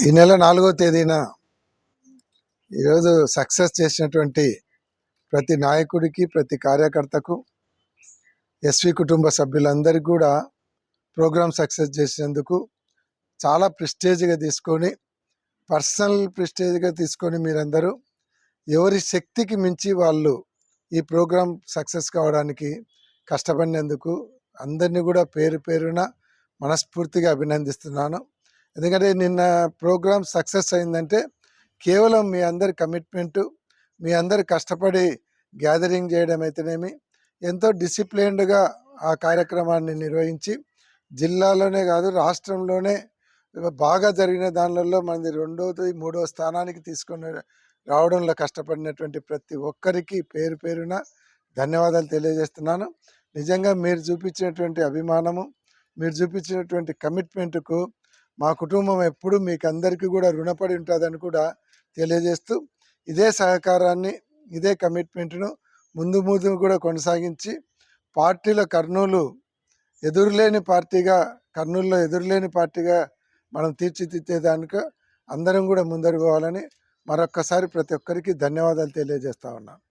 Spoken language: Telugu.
ఈ నెల నాలుగో తేదీన ఈరోజు సక్సెస్ చేసినటువంటి ప్రతి నాయకుడికి ప్రతి కార్యకర్తకు ఎస్వి కుటుంబ సభ్యులందరికీ కూడా ప్రోగ్రామ్ సక్సెస్ చేసినందుకు చాలా ప్రిస్టేజ్గా తీసుకొని పర్సనల్ ప్రిస్టేజ్గా తీసుకొని మీరందరూ ఎవరి శక్తికి మించి వాళ్ళు ఈ ప్రోగ్రాం సక్సెస్ కావడానికి కష్టపడినందుకు అందరినీ కూడా పేరు పేరున మనస్ఫూర్తిగా అభినందిస్తున్నాను. ఎందుకంటే నిన్న ప్రోగ్రామ్ సక్సెస్ అయిందంటే కేవలం మీ అందరి కమిట్మెంటు మీ అందరు కష్టపడి గ్యాదరింగ్ చేయడం అయితేనేమి ఎంతో డిసిప్లైన్డ్గా ఆ కార్యక్రమాన్ని నిర్వహించి జిల్లాలోనే కాదు రాష్ట్రంలోనే బాగా జరిగిన దానిలలో మనది రెండోది మూడో స్థానానికి తీసుకొని రావడంలో కష్టపడినటువంటి ప్రతి ఒక్కరికి పేరు పేరున ధన్యవాదాలు తెలియజేస్తున్నాను. నిజంగా మీరు చూపించినటువంటి అభిమానము మీరు చూపించినటువంటి కమిట్మెంట్కు మా కుటుంబం ఎప్పుడు మీకు అందరికీ కూడా రుణపడి ఉంటుందని కూడా తెలియజేస్తూ ఇదే సహకారాన్ని ఇదే కమిట్మెంట్ను ముందు ముందు కూడా కొనసాగించి పార్టీల కర్నూలు ఎదురులేని పార్టీగా కర్నూలులో ఎదురులేని పార్టీగా మనం తీర్చిదిద్దేదానికి అందరం కూడా ముందరు పోవాలని మరొక్కసారి ప్రతి ఒక్కరికి ధన్యవాదాలు తెలియజేస్తా ఉన్నాను